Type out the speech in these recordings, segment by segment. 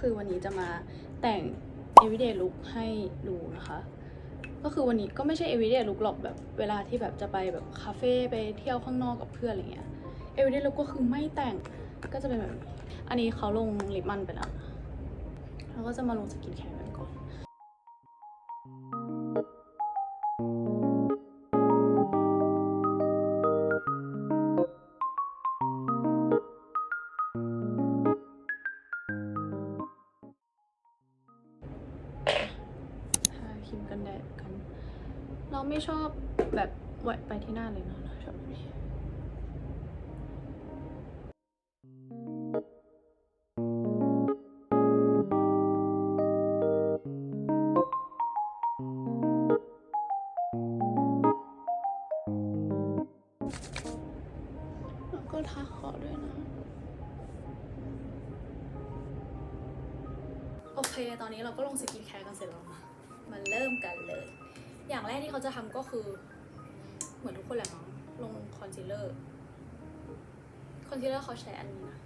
คือวันนี้จะมาแต่ง everyday look ให้ดูนะคะ ก็คือวันนี้ก็ไม่ใช่ everyday look หรอกแบบเวลาที่แบบจะไปแบบคาเฟ่ไปเที่ยวข้างนอกกับเพื่อนอะไรเงี้ย everyday look ก็คือไม่แต่งก็จะเป็นแบบ อันนี้เขาลงลิปมันไปแล้วแล้วก็จะมาลงสกินแคร์ เราไม่ชอบแบบแหวไปที่หน้าเลยนะเราชอบแบบนี้แล้วก็ทาคอด้วยนะ โอเค ตอนนี้เราก็ลงสกินแคร์กันเสร็จแล้วมาเริ่มกันเลย อย่างแรกที่เขาจะทำก็คือ เหมือนทุกคนแหละมั้งลงคอนซีลเลอร์ คอนซีลเลอร์เขาใช้อันนี้นะ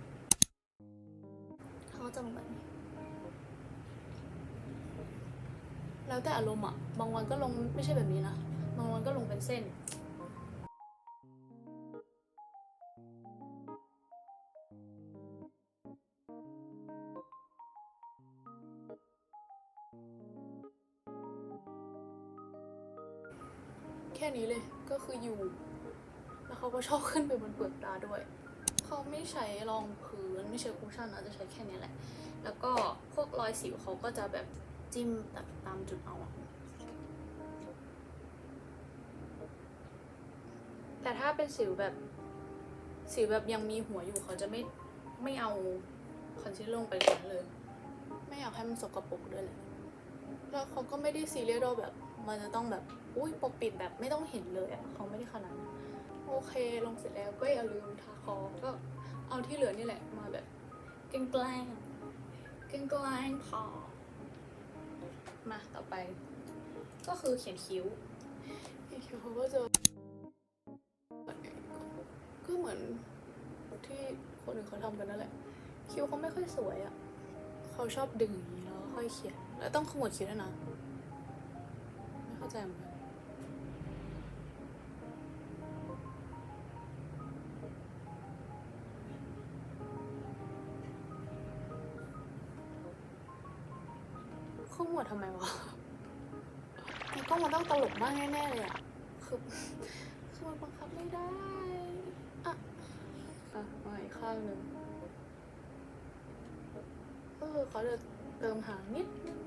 เขาจะแบบนี้ แล้วแต่อารมณ์อะบางวันก็ลงไม่ใช่แบบนี้นะ บางวันก็ลงเป็นเส้น ค่นี้เลยก็คืออยู่ แล้วเขาก็ชอบขึ้นไปบนเปลือกตาด้วย เขาไม่ใช้รองพื้นไม่ใช้คุชชั่นนะจะใช้แค่นี้แหละ แล้วก็พวกรอยสิวเขาก็จะแบบจิ้มแบบตามจุดเอาแต่ถ้าเป็นสิวแบบสิวแบบยังมีหัวอยู่เขาจะไม่ไม่เอาคอนซีลเลอร์ลงไปนั้นเลย ไม่อยากให้มันสกปรกด้วยแหละแล้วเขาก็ไม่ได้ซีเรียสว่าแบบ มันจะต้องแบบ อุ้ยปกปิดแบบไม่ต้องเห็นเลยอะเขาไม่ได้ขนาดนั้นโอเคลงเสร็จแล้วก็อย่าลืมทาคอก็เอาที่เหลือนี่แหละมาแบบแกล้งแกล้งแกล้งแกล้งพอมาต่อไป ก็คือเขียนคิ้วเขียนคิ้วเขาก็จะก็เหมือนที่คนอื่นเขาทำกันนั่นแหละ คิ้วเขาไม่ค่อยสวยอะเขาชอบดึงอย่างนี้แล้วค่อยเขียน แล้วต้องขมวดคิ้วด้วยนะ ไม่เข้าใจเหมือนกัน วดทำไมวะมันก็มันต้องตลกมากแน่ๆเลยอะคือคือมันบังคับไม่ได้อะอะมาอีกข้างหนึ่งก็คือเขาจะเติมหางนิดนึง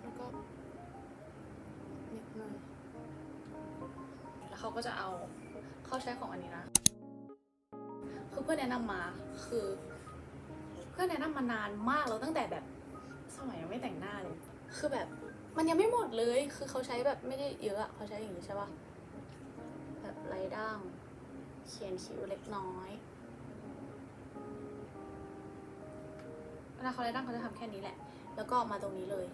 แล้วก็นิดหน่อยแล้วเขาก็จะเอาเขาใช้ของอันนี้นะคือเพื่อนแนะนำมา คือ เพื่อนแนะนำมานานมากแล้วตั้งแต่แบบสมัยยังไม่แต่งหน้าเลย คือแบบมันยังไม่หมดเลย คือเขาใช้แบบไม่ได้เยอะอะเขาใช้อย่างนี้ใช่ปะแบบไร้ด่างเขียนคิ้วเล็กน้อยเวลาเขาไร้ด่างเขาจะทำแค่นี้แหละ แล้วก็มาตรงนี้เลย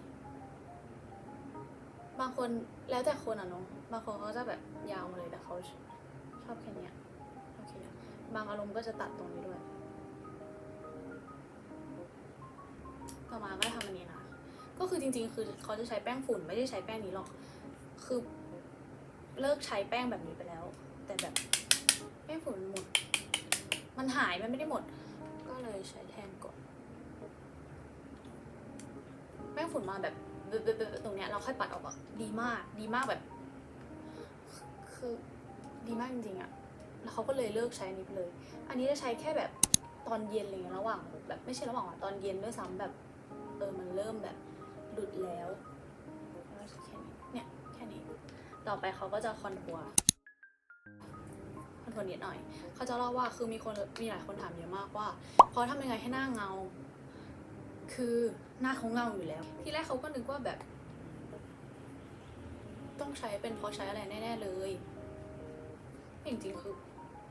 บางคนแล้วแต่คนอะเนาะบางคนเขาจะแบบยาวมาเลยแต่เขาชอบแค่นี้โอเคบางอารมณ์ก็จะตัดตรงนี้ด้วย ต่อมาก็ทำอันนี้นะ ก็คือจริง ๆ คือเขาจะใช้แป้งฝุ่นไม่ได้ใช้แป้งนี้หรอก คือเลิกใช้แป้งแบบนี้ไปแล้ว แต่แบบแป้งฝุ่นหมด มันหายมันไม่ได้หมด ก็เลยใช้แทนก่อน แป้งฝุ่นมาแบบเบบๆๆตรงเนี้ยเราค่อยปัดออกอะดีมากดีมากแบบ คือดีมากจริงๆอะแล้วเขาก็เลยเลิกใช้อันนี้ไปเลย อันนี้จะใช้แค่แบบตอนเย็นอะไรเงี้ยระหว่างแบบไม่ใช่ระหว่างตอนเย็นด้วยซ้ำแบบ อมันเริ่มแบบหลุดแล้วแค่นี้เนี่ยแค่นี้ ต่อไปเขาก็จะคอนทัวร์คอนทัวร์นิดหน่อย เขาจะเล่าว่าคือมีคนมีหลายคนถามเยอะมากว่าเขาทำยังไงให้หน้าเงา คือหน้าเขาเงาอยู่แล้ว ที่แรกเขาก็นึกว่าแบบ ต้องใช้เป็นเพราะใช้อะไรแน่ ๆ เลยจริงๆคือ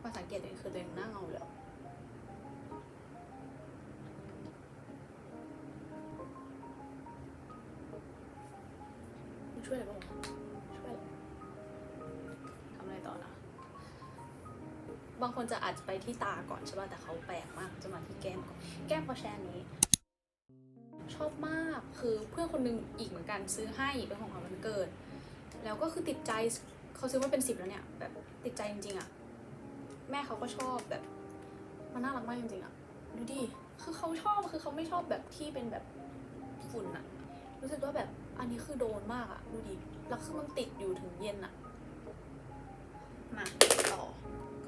มาสังเกตเลยคือตัวเองหน้าเงาแล้ว บางคนจะอาจจะไปที่ตาก่อนใช่ป่ะแต่เขาแปลกมากจะมาที่แก้มก่อนแก้มเขาแชร์นี้ ชอบมากคือเพื่อนคนหนึงอีกเหมือนกันซื้อให้เป็นของขวัญวันเกิด แล้วก็คือติดใจเขาซื้อมาเป็นสิบแล้วเนี่ยแบบติดใจจริงๆอะแม่เขาก็ชอบแบบมันน่ารักมากจริงๆอะดูดิคือเขาชอบคือเขาไม่ชอบแบบที่เป็นแบบฝุ่นอะรู้สึกว่าแบบอันนี้คือโดนมากอะดูดิแล้วคือมันติดอยู่ถึงเย็นอะมา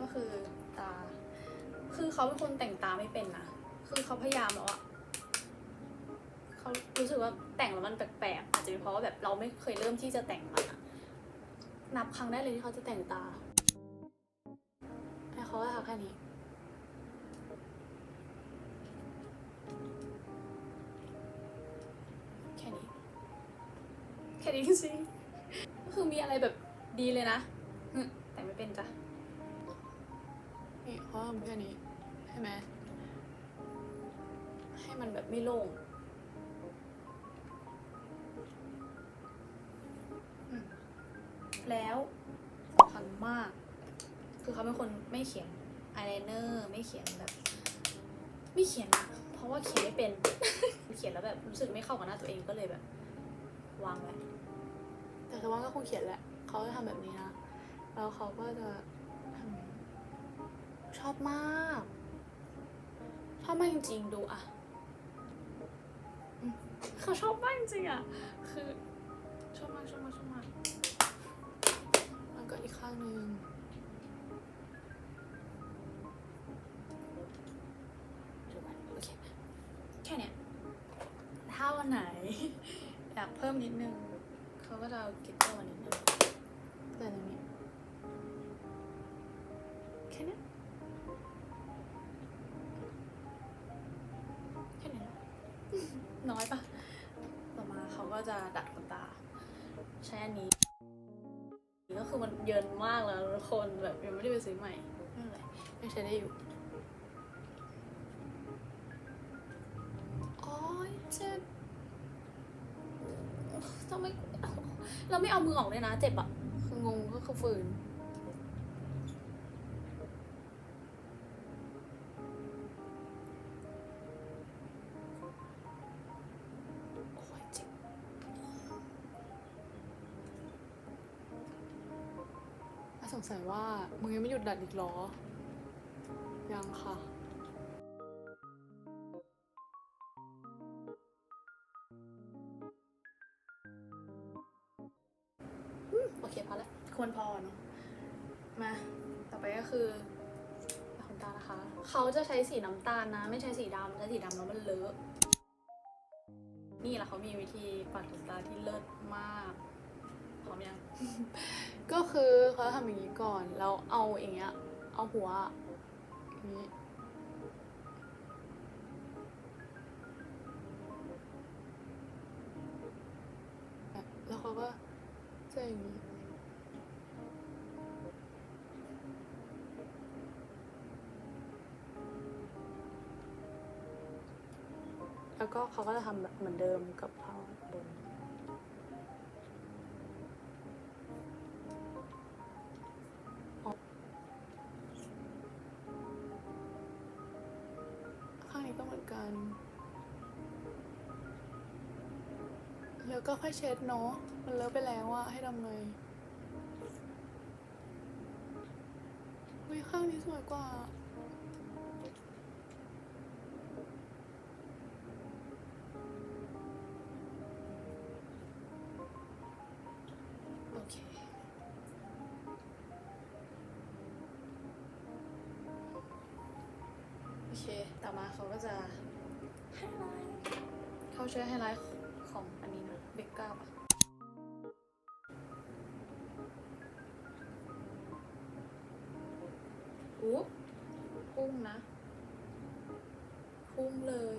ก็คือตา คือเขาเป็นคนแต่งตาไม่เป็นนะคือเขาพยายามแล้วอะเขารู้สึกว่าแต่งแล้วมันแปลกๆอาจจะเป็นเพราะว่าแบบเราไม่เคยเริ่มที่จะแต่งมันอะนับครั้งได้เลยที่เขาจะแต่งตาแต่เขาก็ทำแค่นี้แค่นี้ แค่นี้จริงๆก็คือมีอะไรแบบดีเลยนะ นี่เขาทำแค่นี้ใช่ไหมให้มันแบบไม่โล่งแล้วสำคัญมาก คือเขาเป็นคนไม่เขียนอายไลเนอร์ไม่เขียนแบบ ไม่เขียนอะเพราะว่าเขียนไม่เป็น เขียนแล้วแบบรู้สึกไม่เข้ากับหน้าตัวเองก็เลยแบบ วางไว้แต่คือว่าก็คงเขียนแหละเขาจะทำแบบนี้นะแล้วเขาก็จะทำอย่างนี้ ชอบมาก ชอบมากจริงๆ ดูอะอืมเขาชอบมากจริงๆอะคือชอบมากชอบมากชอบมากแล้วก็อีกข้างหนึ่งดูก่อนโอเคแค่เนี้ยถ้าวันไหน อยากเพิ่มนิดนึง เขาก็จะเอากลิตเตอร์มานิดนึงแต่ตรงนี้แค่เนี้ จะดักตาใช้อันนี้ก็คือมันเยินมากแล้วทุกคนแบบยังไม่ได้ไปซื้อใหม่ไม่เป็นไรยังใช้ได้อยู่โอ้ยเจ็บทำไมเราไม่เอามือออกเลยนะ เจ็บอะคืองงก็คือฝืน งสัยว่ามึงยังไม่หยุดดัดอีกเหรอ ยังค่ะอืมโอเคพอแล้วควรพอเนาะ มา ต่อไปก็คือขนตานะคะ เขาจะใช้สีน้ำตาลนะ ไม่ใช้สีดำใช้สีดำแล้วมันเลอะ นี่แหละเขามีวิธีปัดขนตาที่เลิศมาก พร้อมยัง ก็คือเขาทำอย่างนี้ก่อน แล้วเอาอย่างเงี้ย เอาหัวอย่างนี้แล้วเขาก็จะอย่างนี้แล้วก็เขาก็จะทำแบบเหมือนเดิมกับข้า ก็ค่อยเช็ดเนาะมันเลอะไปแล้วอะให้ทำไงวิข้างนี้สวยกว่าโอเคโอเค ต่อมาเขาก็จะไฮไลท์เขาใช้ไฮไลท์ของอันนี้นะ เกก้าอู้พุ่งนะ พุ่งเลย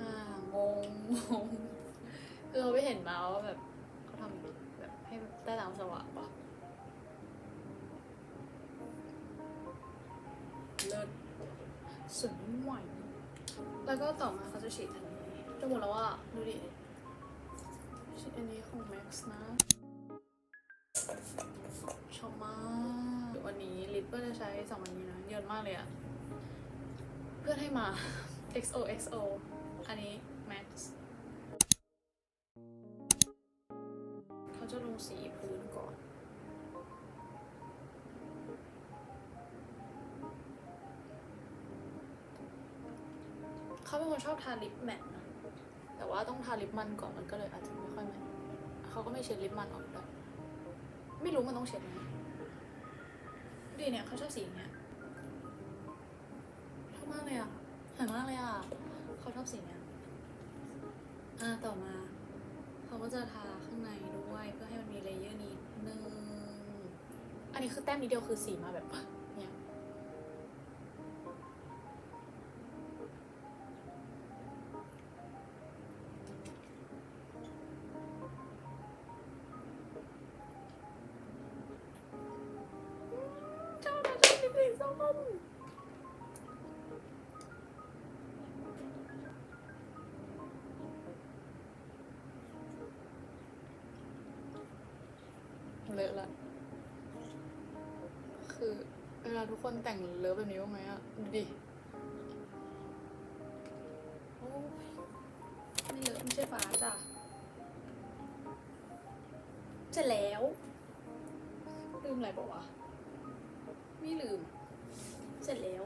อ่างงงงคือเราไปเห็นมาว่าแบบ สวยไม่ไหวแล้วก็ต่อมาเขาจะฉีดอันนี้จะหมดแล้วว่าดูดิฉีดอันนี้ของ Max นะชอบมากวันนี้ลิปก็จะใช้สองอันนี้นะเยอะมากเลยอะเพื่อนให้มา XOXO อันนี้ Max เขาจะลงสีพื้นก่อน เป็นคนชอบทาลิปแมทนะแต่ว่าต้องทาลิปมันก่อนมันก็เลยอาจจะไม่ค่อยแมทเขาก็ไม่เช็ดลิปมันออกด้วยไม่รู้มันต้องเช็ดไหมดีเนี่ยเขาชอบสีเนี้ยชอบมากเลยอะห็นมากเลยอะเขาชอบสีเนี้ยอะต่อมาเขาก็จะทาข้างในด้วยเพื่อให้มันมีเลเยอร์นิดนึงอันนี้คือแต้มนิดเดียวคือสีมาแบบ เลอะละ คือเวลาทุกคนแต่งเลอะแบบนี้บ้างไหมอะดูดิโอ้ยไม่เลอะไม่ใช่ฟ้าจ้ะเสร็จแล้ว ลืมอะไรบอกวะ ไม่ลืม เสร็จแล้ว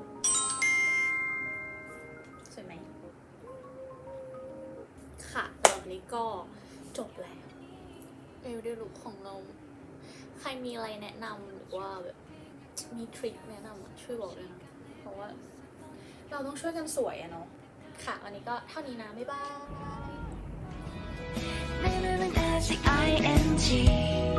สวยไหมค่ะตอนนี้ก็จบแล้วเอลเดลุกของเรา ใครมีอะไรแนะนำหรือว่าแบบมีทริคแนะนำอะช่วยบอกด้วยนะเพราะว่า เราต้องช่วยกันสวยอะเนาะค่ะวันนี้ก็เท่านี้นะ บ๊ายบาย Living as the ing